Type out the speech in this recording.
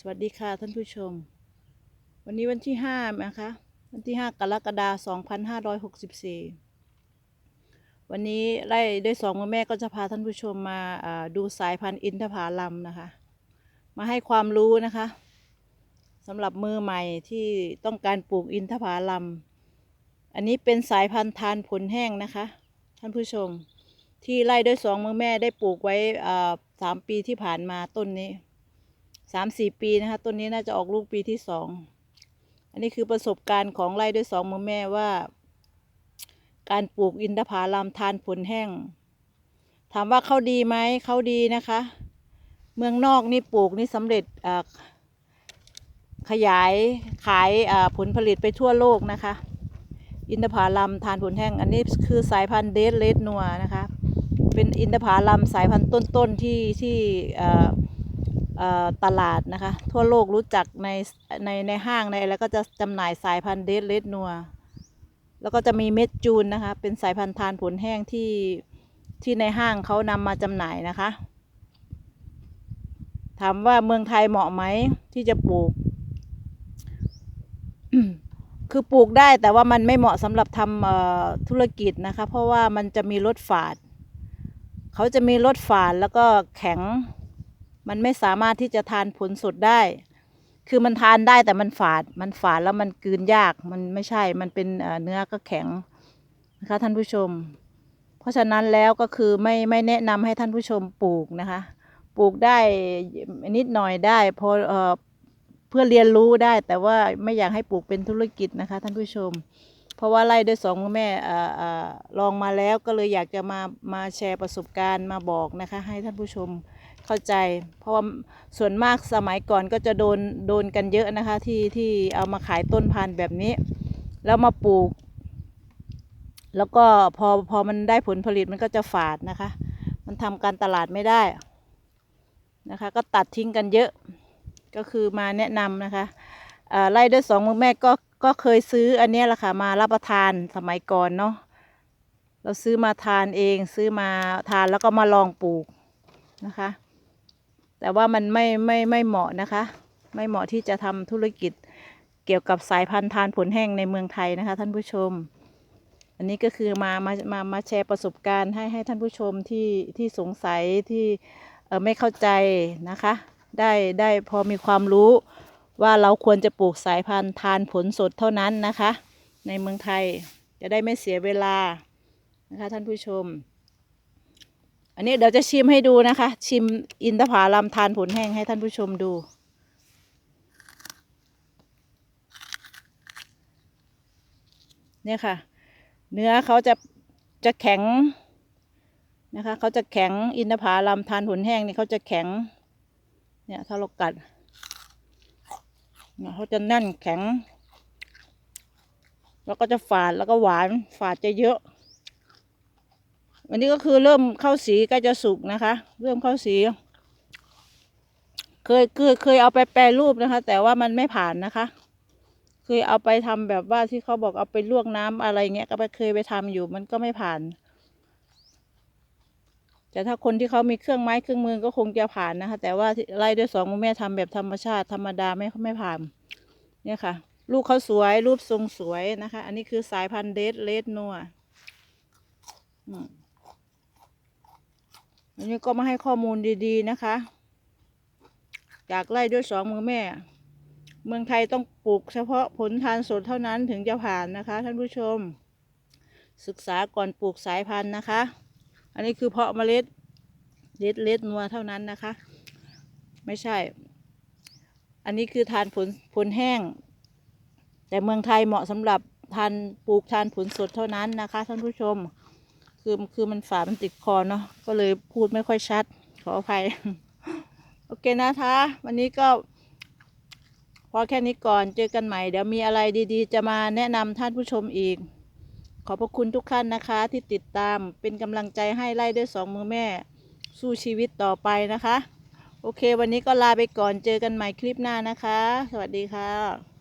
สวัสดีค่ะท่านผู้ชม วันนี้วันที่ห้านะคะวันที่ห้ากรกฎาคม2564 วันนี้ไล่ด้วยสองมือแม่ก็จะพาท่านผู้ชมมาดูสายพันธุ์อินทผลัมนะคะ มาให้ความรู้นะคะสำหรับมือใหม่ที่ต้องการปลูกอินทผลัมอันนี้เป็นสายพันธุ์ทานผลแห้งนะคะ ท่านผู้ชมที่ไล่ด้วยสองมือแม่ได้ปลูกไว้สามปีที่ผ่านมาต้นนี้ สามสี่ปีนะคะต้นนี้น่าจะออกลูกปีที่สอง อันนี้คือประสบการณ์ของไร่ด้วยสองมือแม่ว่า การปลูกอินทผลัมทานผลแห้ง ถามว่าเขาดีไหมเขาดีนะคะ เมืองนอกนี่ปลูกนี่สำเร็จขยายขายผลผลิตไปทั่วโลกนะคะ อินทผลัมทานผลแห้ง อันนี้คือสายพันธุ์เดดเลดนัวนะคะ เป็นอินทผลัมสายพันธุ์ต้นๆที่ที่ ตลาดนะคะ ทั่วโลกรู้จักในในในห้างในแล้วก็จะจำหน่ายสายพันธุ์เดดเลดนัวแล้วก็จะมีเม็ดจูนนะคะ เป็นสายพันธุ์ทานผลแห้งที่ที่ในห้างเขานำมาจำหน่ายนะคะ ถามว่าเมืองไทยเหมาะไหมที่จะปลูก คือปลูกได้แต่ว่ามันไม่เหมาะสำหรับทำธุรกิจนะคะ เพราะว่ามันจะมีรสฝาด เขาจะมีรสฝาดแล้วก็แข็ง มันไม่สามารถที่จะทานผลสดได้ คือมันทานได้แต่มันฝาด มันฝาดแล้วมันกืนยาก มันไม่ใช่ มันเป็นเนื้อก็แข็งนะคะท่านผู้ชม เพราะฉะนั้นแล้วก็คือไม่ไม่แนะนำให้ท่านผู้ชมปลูกนะคะ ปลูกได้นิดหน่อยได้พอเอ่อเพื่อเรียนรู้ได้แต่ว่าไม่อยากให้ปลูกเป็นธุรกิจนะคะท่านผู้ชม เพราะว่าไล่ด้วยสองแม่อลองมาแล้วก็เลยอยากจะมามาแชร์ประสบการณ์มาบอกนะคะ ให้ท่านผู้ชมเข้าใจ เพราะว่าส่วนมากสมัยก่อนก็จะโดนโดนกันเยอะนะคะ ที่ที่เอามาขายต้นพันธุ์แบบนี้ แล้วมาปลูก แล้วก็พอพอมันได้ผลผลิตมันก็จะฝาดนะคะ มันทำการตลาดไม่ได้นะคะ ก็ตัดทิ้งกันเยอะก็คือมาแนะนำนะคะไล่ด้วยสองมือแม่ก็ ก็เคยซื้ออันนี้แหละค่ะมารับประทานสมัยก่อนเนาะเราซื้อมาทานเองซื้อมาทานแล้วก็มาลองปลูกนะคะ แต่ว่ามันไม่ไม่ไม่เหมาะนะคะ ไม่เหมาะที่จะทำธุรกิจเกี่ยวกับสายพันธุ์ทานผลแห้งในเมืองไทยนะคะ ท่านผู้ชม อันนี้ก็คือมามามามาแชร์ประสบการณ์ให้ให้ท่านผู้ชมที่ที่สงสัยที่เออไม่เข้าใจนะคะ ได้ได้พอมีความรู้ ว่าเราควรจะปลูกสายพันธุ์ทานผลสดเท่านั้นนะคะ ในเมืองไทยจะได้ไม่เสียเวลานะคะท่านผู้ชม อันนี้เดี๋ยวจะชิมให้ดูนะคะ ชิมอินทผลัมทานผลแห้งให้ท่านผู้ชมดูเนี่ยค่ะ เนื้อเขาจะจะแข็งนะคะเขาจะแข็งอินทผลัมทานผลแห้งนี่เขาจะแข็งเนี่ยถ้าเรากัด เขาจะแน่นแข็ง แล้วก็จะฝาดแล้วก็หวานฝาดจะเยอะอันนี้ก็คือเริ่มเข้าสีใกล้จะสุกนะคะ เริ่มเข้าสี เคยเคยเคยเอาไปแปรรูปนะคะ แต่ว่ามันไม่ผ่านนะคะ เคยเอาไปทำแบบว่าที่เขาบอกเอาไปลวกน้ำอะไรเงี้ยก็ไปเคยไปทำอยู่มันก็ไม่ผ่าน แต่ถ้าคนที่เขามีเครื่องไม้เครื่องมือก็คงจะผ่านนะคะ แต่ว่าไล่ด้วยสองมือแม่ทำแบบธรรมชาติ ธรรมดาไม่ไม่ผ่าน เนี่ยค่ะ ลูกเขาสวยรูปทรงสวยนะคะ อันนี้คือสายพันธุ์เดดเลดนัวอันนี้ก็มาให้ข้อมูลดีๆนะคะ จากไล่ด้วยสองมือแม่ เมืองไทยต้องปลูกเฉพาะผลทานสดเท่านั้นถึงจะผ่านนะคะ ท่านผู้ชม ศึกษาก่อนปลูกสายพันธุ์นะคะ อันนี้คือเพาะเมล็ดเล็ดเล็ดนัวเท่านั้นนะคะ ไม่ใช่ อันนี้คือทานผลผลแห้ง แต่เมืองไทยเหมาะสำหรับทานปลูกทานผลสดเท่านั้นนะคะท่านผู้ชม คือคือมันฝา มันติดคอเนาะก็เลยพูดไม่ค่อยชัด ขออภัย โอเคนะคะ วันนี้ก็ พอแค่นี้ก่อนเจอกันใหม่ เดี๋ยวมีอะไรดี ๆ จะมาแนะนำท่านผู้ชมอีก ขอบพระคุณทุกท่านนะคะที่ติดตามเป็นกำลังใจให้ไล่ด้วยสองมือแม่ สู้ชีวิตต่อไปนะคะ โอเค วันนี้ก็ลาไปก่อนเจอกันใหม่คลิปหน้านะคะ สวัสดีค่ะ